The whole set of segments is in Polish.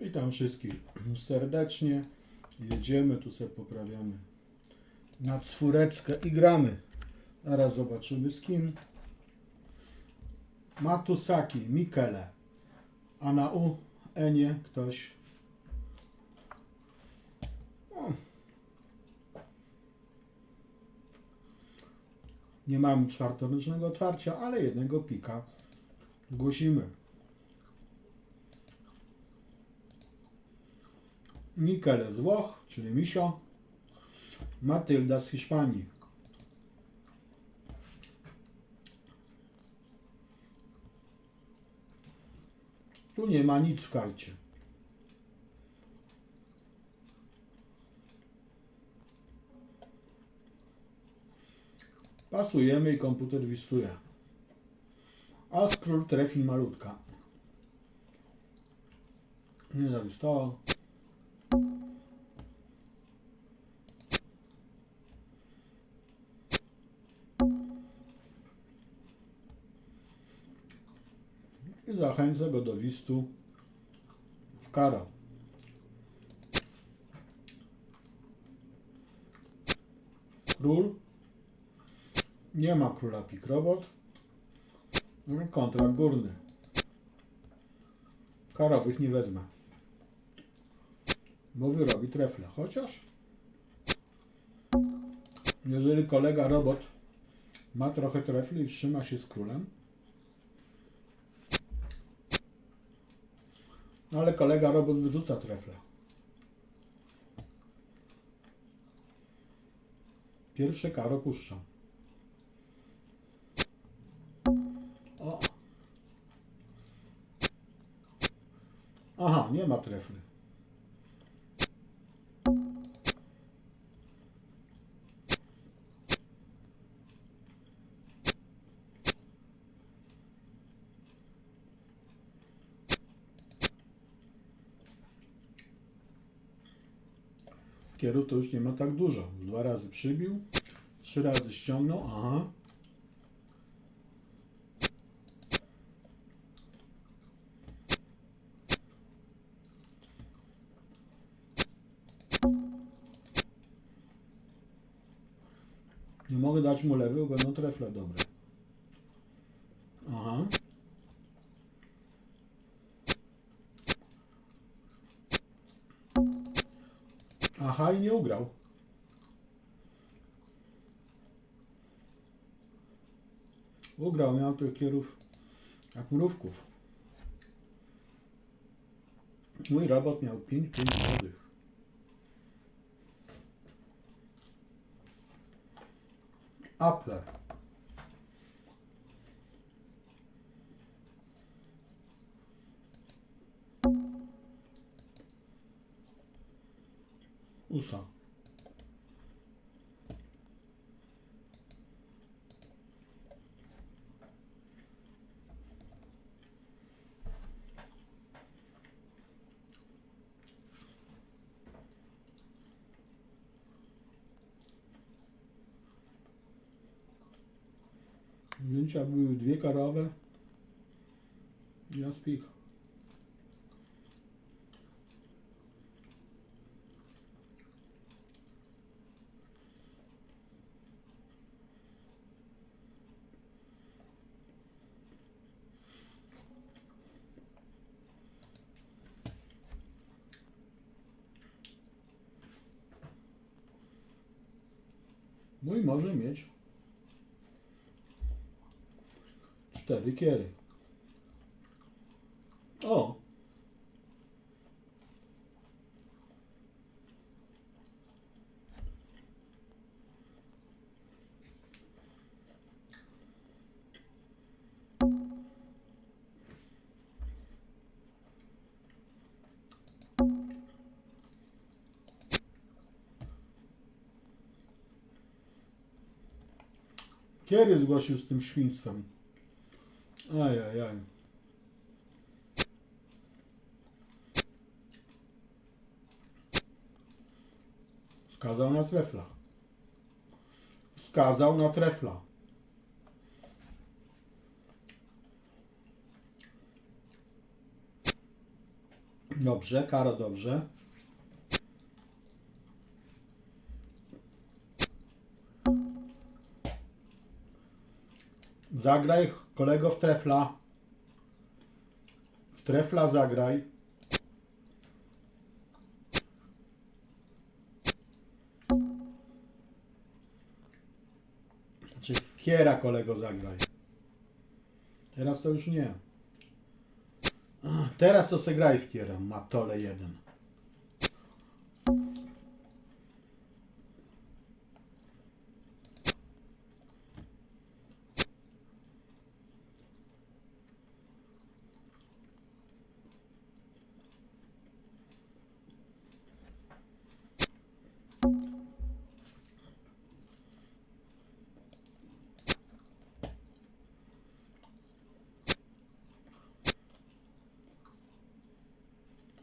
Witam wszystkich serdecznie. Jedziemy, tu sobie poprawiamy na czwóreczkę i gramy. Zaraz zobaczymy z kim. Matusaki, Mikele. A na U, Enie, ktoś. O. Nie mamy czwartorycznego otwarcia, ale jednego pika głosimy. Mikele z Włoch, czyli Misio. Matylda z Hiszpanii. Tu nie ma nic w karcie. Pasujemy i komputer wistuje. A skról trafi malutka. Nie zawistało. I zachęcę go do wistu w karo. Król. Nie ma króla pik robot. No, Kontrakt górny. Karowych nie wezmę. Bo wyrobi trefle. Chociaż jeżeli kolega robot ma trochę trefli i trzyma się z królem, ale kolega robot wyrzuca trefle. Pierwsze karo puszczam. O. Aha, nie ma trefli. Kierów to już nie ma tak dużo. Dwa razy przybił, trzy razy ściągnął. Aha. Nie mogę dać mu lewy, bo będą trefle dobre. Ugrał. Ugrał, miał tych kierów jak mrówków. Mój robot miał 5 5 młodych. Apple. USA. Wzięcia były dwie karowe. Ja spik. Cztery kiery. O! Kiery zgłosił z tym świństwem. Ajajaj. Wskazał na trefla. Wskazał na trefla. Dobrze, Karo, dobrze. Zagraj, kolego, w trefla. W trefla zagraj. Znaczy w kiera, kolego, zagraj. Teraz to już nie. Teraz to se graj w kiera, matole jeden.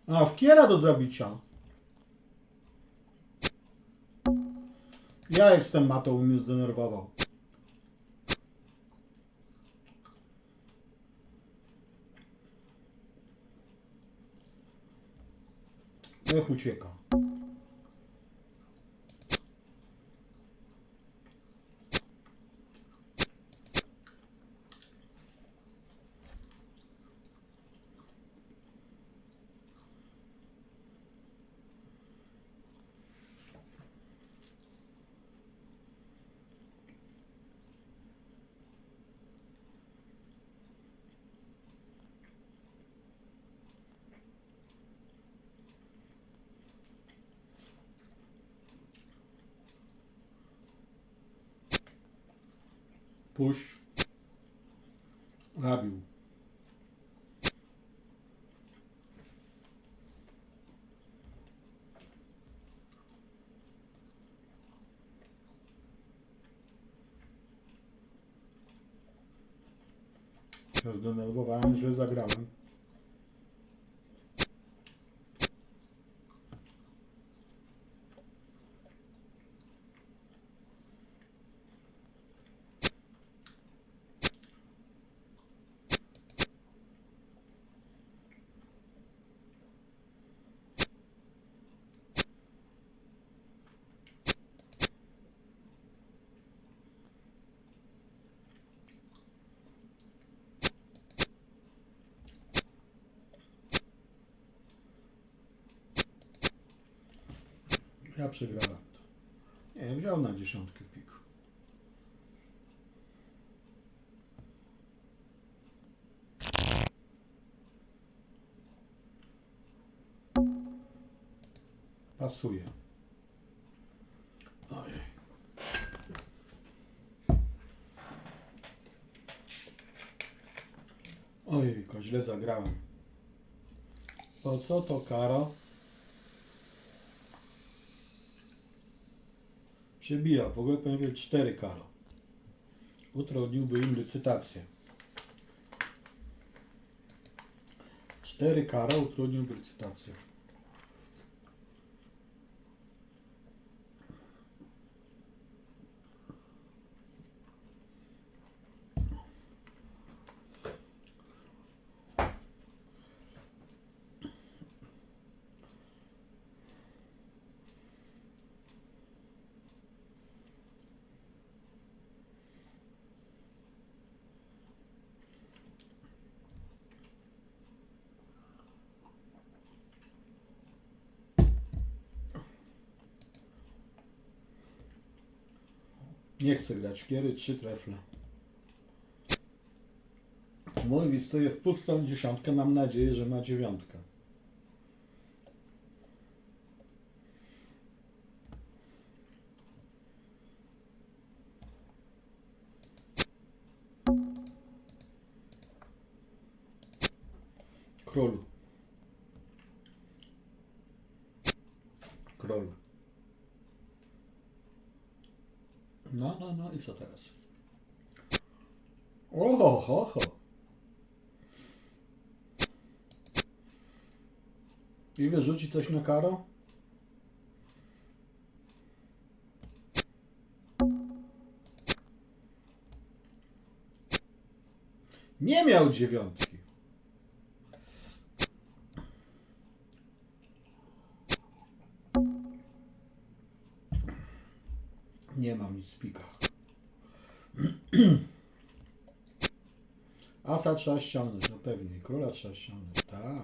A, w kiera do zabicia. Ja jestem matą, mnie zdenerwował. Niech ucieka. Puść. Nabił. zdenerwowałem, że zagrałem. Ja przegrałem to. Nie, wziął na dziesiątkę pik. Pasuje. Ojej. Ojejko, źle zagrałem. Po co to karo? Przebija, w ogóle powinien być 4 karo. Utrudniłby im licytację. 4 karo utrudniłby licytację. Nie chcę grać kiery, 3 trefle. Mój wystuje w pustą dziesiątkę, mam nadzieję, że ma dziewiątkę. Król. No, no, no i co teraz? Oho, ho, ho. I wyrzuci coś na karo? Nie miał dziewiątki. Z pikach. Asa trzeba ściągnąć, no pewnie. Króla trzeba ściągnąć, tak.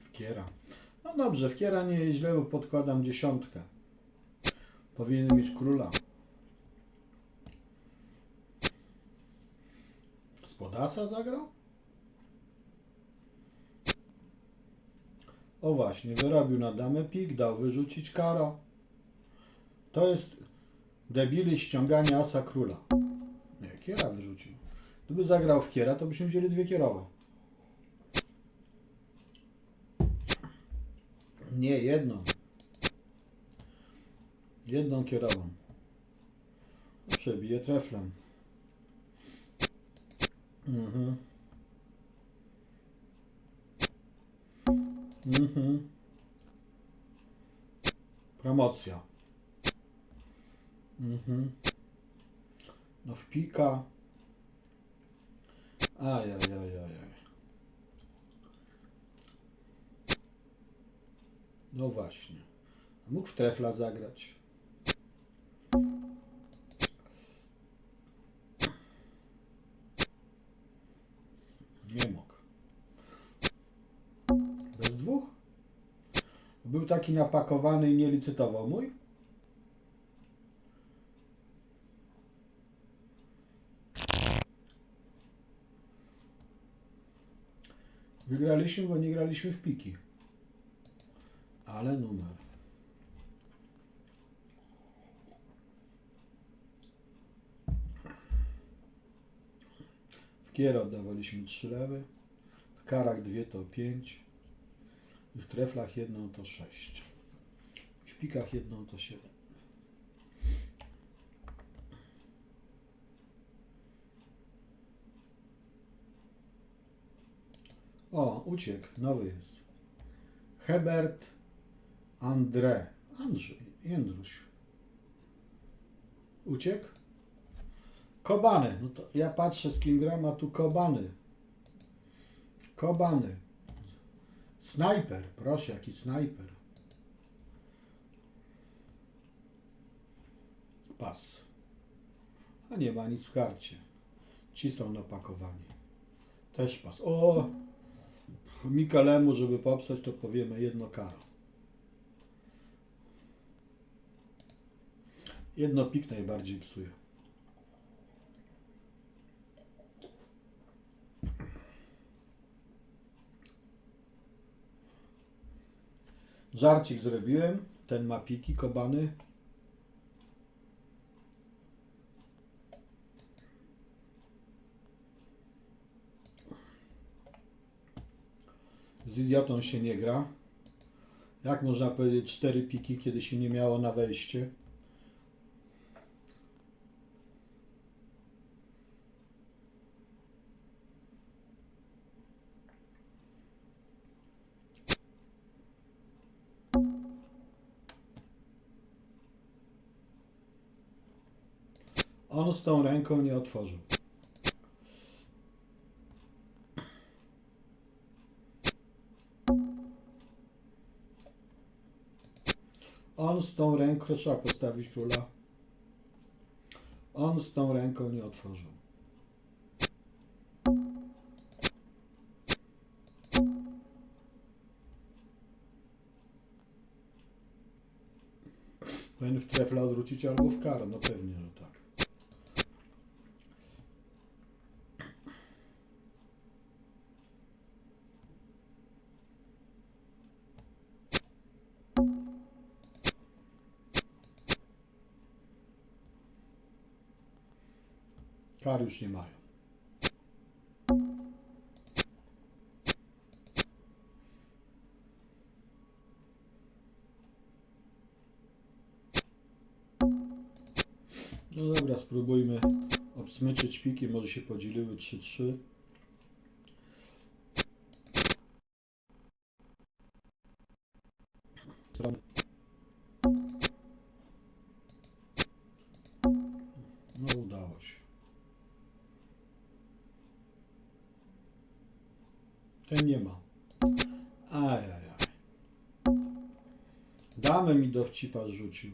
Wkiera. No dobrze, wkiera nie jest źle, bo podkładam dziesiątkę. Powinien mieć króla. Spodasa zagrał? O właśnie, wyrobił na damę pik, dał wyrzucić karo. To jest debili ściągania asa króla. Nie, kiera wyrzucił. Gdyby zagrał w kiera, to byśmy wzięli dwie kierowe. Nie, jedną. Jedną kierową. Przebiję treflem. Mhm. Mhm. Promocja. Mhm. No w pika. Ajajajajaj. No właśnie. Mógł w trefla zagrać. Był taki napakowany i nie licytował mój? Wygraliśmy, bo nie graliśmy w piki. Ale numer. W kier oddawaliśmy 3 lewy, w karach 2 to 5 w treflach jedną to 6. W szpikach jedną to 7. O, uciekł, nowy jest. Hebert André. Andrzej, Jędruś. Uciekł? Kobany. No to ja patrzę z kim gram, a tu Kobany. Kobany. Snajper. Proszę, jaki snajper. Pas. A nie ma nic w karcie. Ci są napakowani. Też pas. O! Mikalemu, żeby popsać, to powiemy jedno karo. Jedno pik najbardziej psuje. Żarcik zrobiłem. Ten ma piki, kobany. Z idiotą się nie gra. Jak można powiedzieć cztery piki, kiedy się nie miało na wejście? On z tą ręką nie otworzył. On z tą ręką, trzeba postawić króla. On z tą ręką nie otworzył. Powinien w trefla odwrócić albo w karę, no pewnie, że tak. Kar już nie mają. No dobra, spróbujmy obsmyczyć piki, może się podzieliły 3-3. Dowcipa rzucił.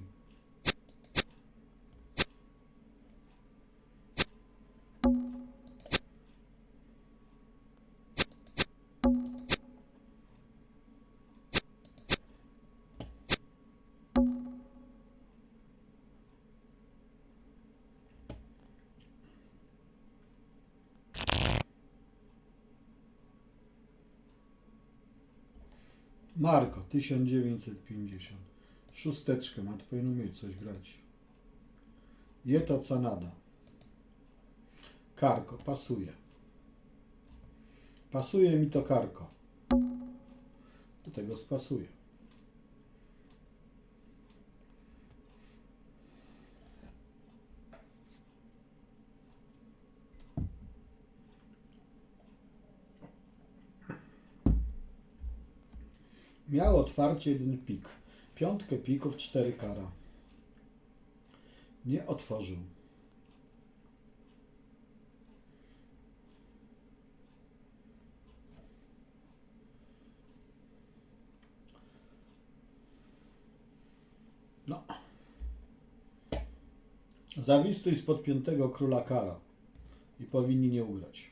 Marko, 1950. Szósteczkę ma, to powinno mieć coś grać. Je to co nada. Karko, pasuje. Pasuje mi to karko. Do tego spasuje. Miał otwarcie jeden pik. Piątkę pików, cztery kara. Nie otworzył. No. Zawistuj z podpiętego króla kara i powinni nie ugrać.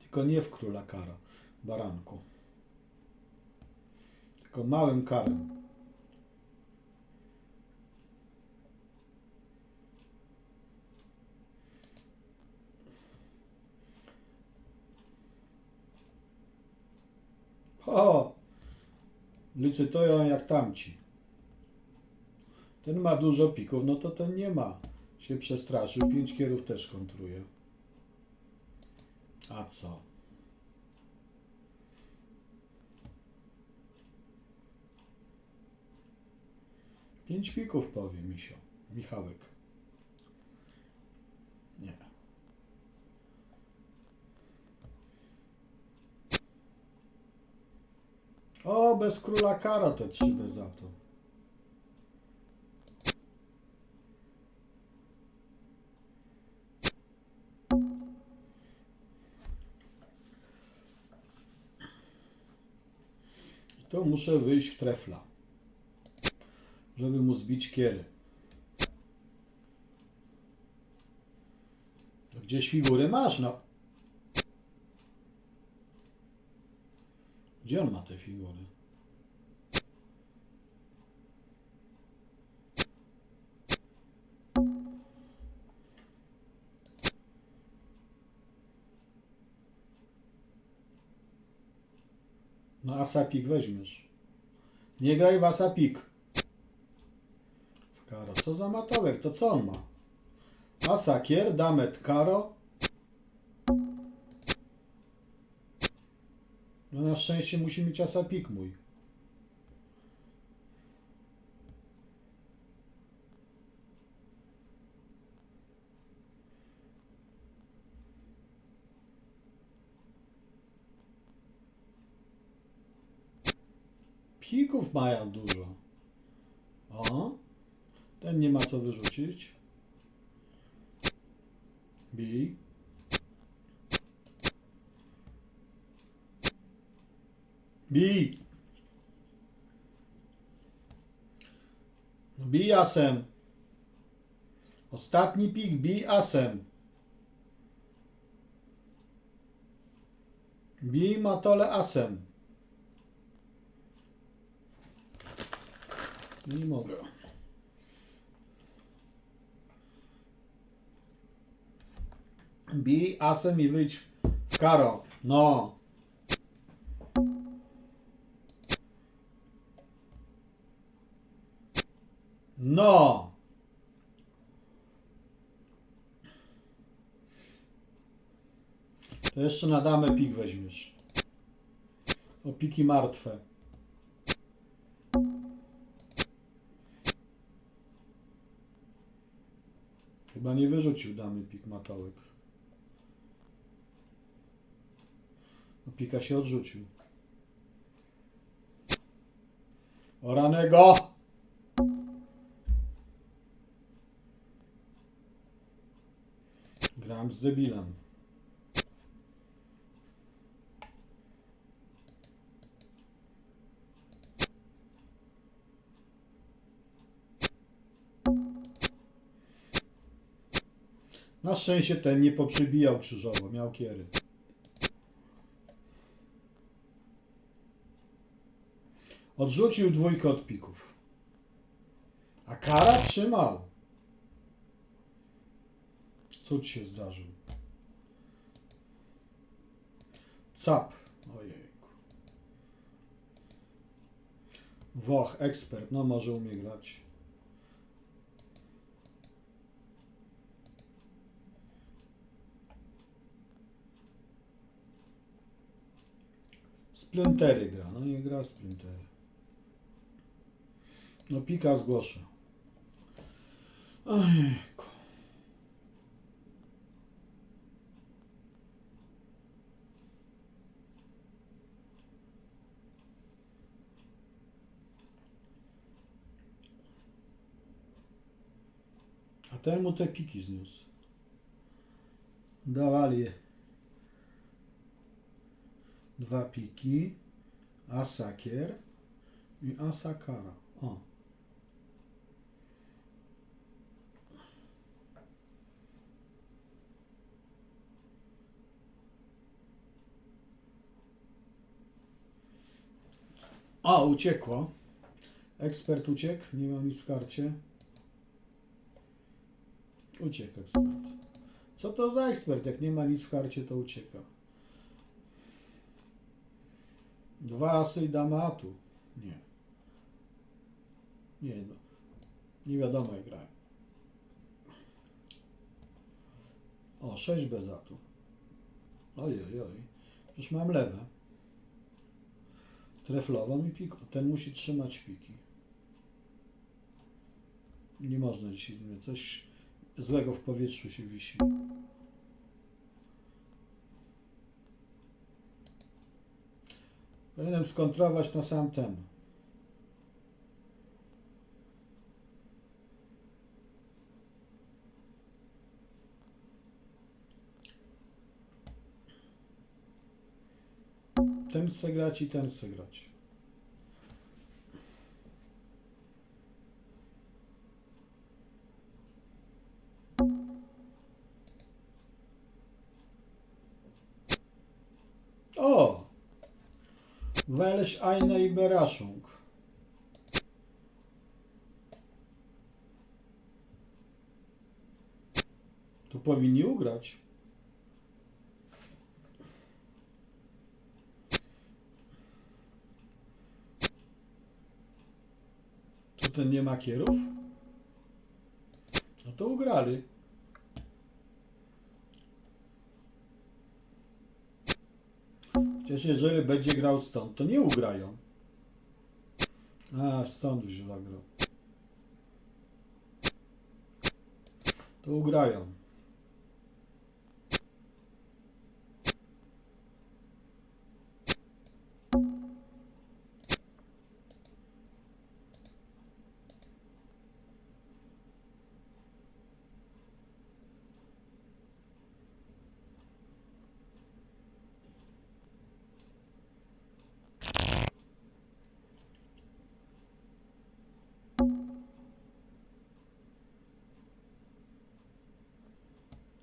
Tylko nie w króla kara, baranku. Tylko małym karem. O! Licytują jak tamci. Ten ma dużo pików, no to ten nie ma. Się przestraszył. Pięć kierów też kontruje. A co? Pięć pików powie Misio. Michałek. Nie. O, bez króla kara te trzy za to. To muszę wyjść w trefla, żeby mu zbić kiery. No Gdzieś figury masz, no. Gdzie on ma te figury? No asapik weźmiesz. Nie graj w asapik. Co za matołek? To co on ma? Asakier, damet karo. No na szczęście musi mieć asapik mój. Pików mają dużo. O, ten nie ma co wyrzucić. Bij. Bij. Bij asem. Ostatni pik, bij asem. Bij matole asem. Nie mogę. Bij asem i wyjdź w karo. No. No. To jeszcze na damę pik weźmiesz. O piki martwe. Chyba nie wyrzucił damy pik matołek. Pika się odrzucił. Oranego! Gram z debilem. Na szczęście ten nie poprzebijał krzyżowo, miał kiery. Odrzucił dwójkę od pików. A kara trzymał. Cud się zdarzył. Cap. Ojejku. Woch, ekspert, no może umie grać. Splintery gra, no nie gra Splintery. No pika zgłoszę. Ojejku. A ten mu te piki zniósł. Dawali dwa piki, asakier i asakara. O. O, uciekło. Ekspert uciekł, nie ma nic w karcie. Uciekł ekspert. Co to za ekspert? Jak nie ma nic w karcie, to ucieka. Dwa asy i dama atu. Nie. Nie, no. Nie wiadomo jak grają. O, 6 bez atu. Oj, oj, oj. Już mam lewe. Treflową i piko. Ten musi trzymać piki. Nie można dzisiaj. Coś złego w powietrzu się wisi. Powinienem skontrować na sam ten. Ten chce grać i ten chce grać. O! Welś eine Überraschung. To powinni ugrać. Ten nie ma kierów? No to ugrali. Przecież jeżeli będzie grał stąd, to nie ugrają. A, stąd już zagrał. To ugrają.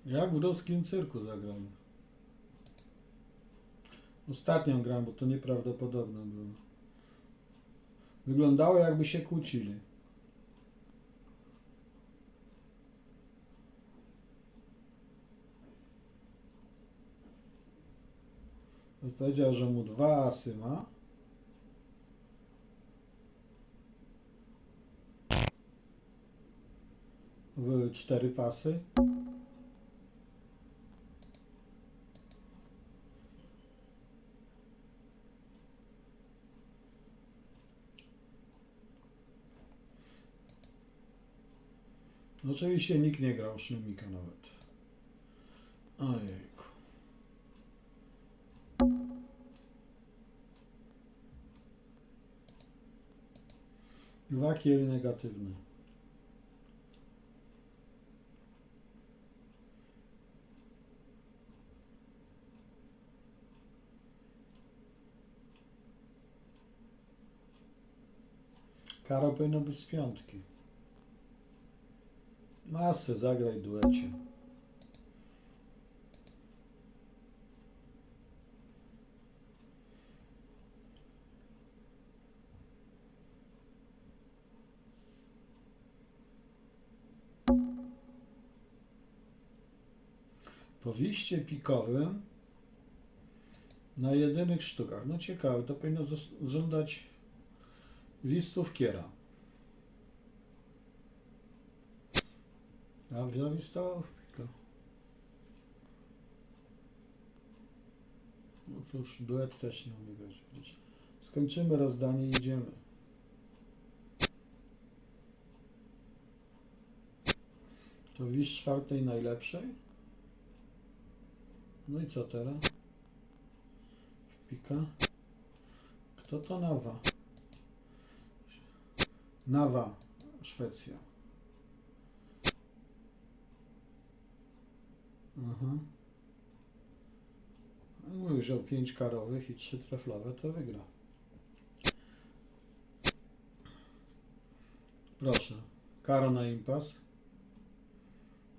Jak w ruskim cyrku zagramy. Ostatnią gram, bo to nieprawdopodobne było. Wyglądało jakby się kłócili. Powiedział, że mu dwa asy ma. Były cztery pasy. Oczywiście nikt nie grał Szymika nawet. Ojejku. Dwa kiery negatywne. Karo powinno być z piątki. Masę zagraj duecie. Po wiście pikowym na jedynych sztukach. No ciekawe, to powinno żądać listów kiera. Zawistało w pika. No cóż, duet też nie umie grać. Skończymy rozdanie i idziemy. To wiś czwartej najlepszej? No i co teraz? Pika. Kto to Nawa? Nawa, Szwecja. Aha. No wziął 5 karowych i 3 treflowe, to wygra. Proszę. Karo na impas.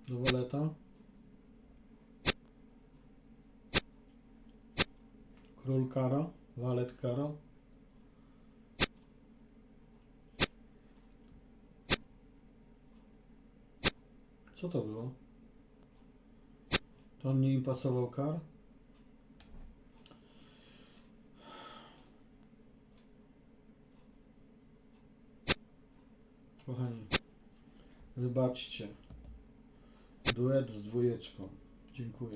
Do woleta. Król karo. Walet karo. Co to było? To on nie im pasował kar? Kochani, wybaczcie. Duet z dwójeczką. Dziękuję.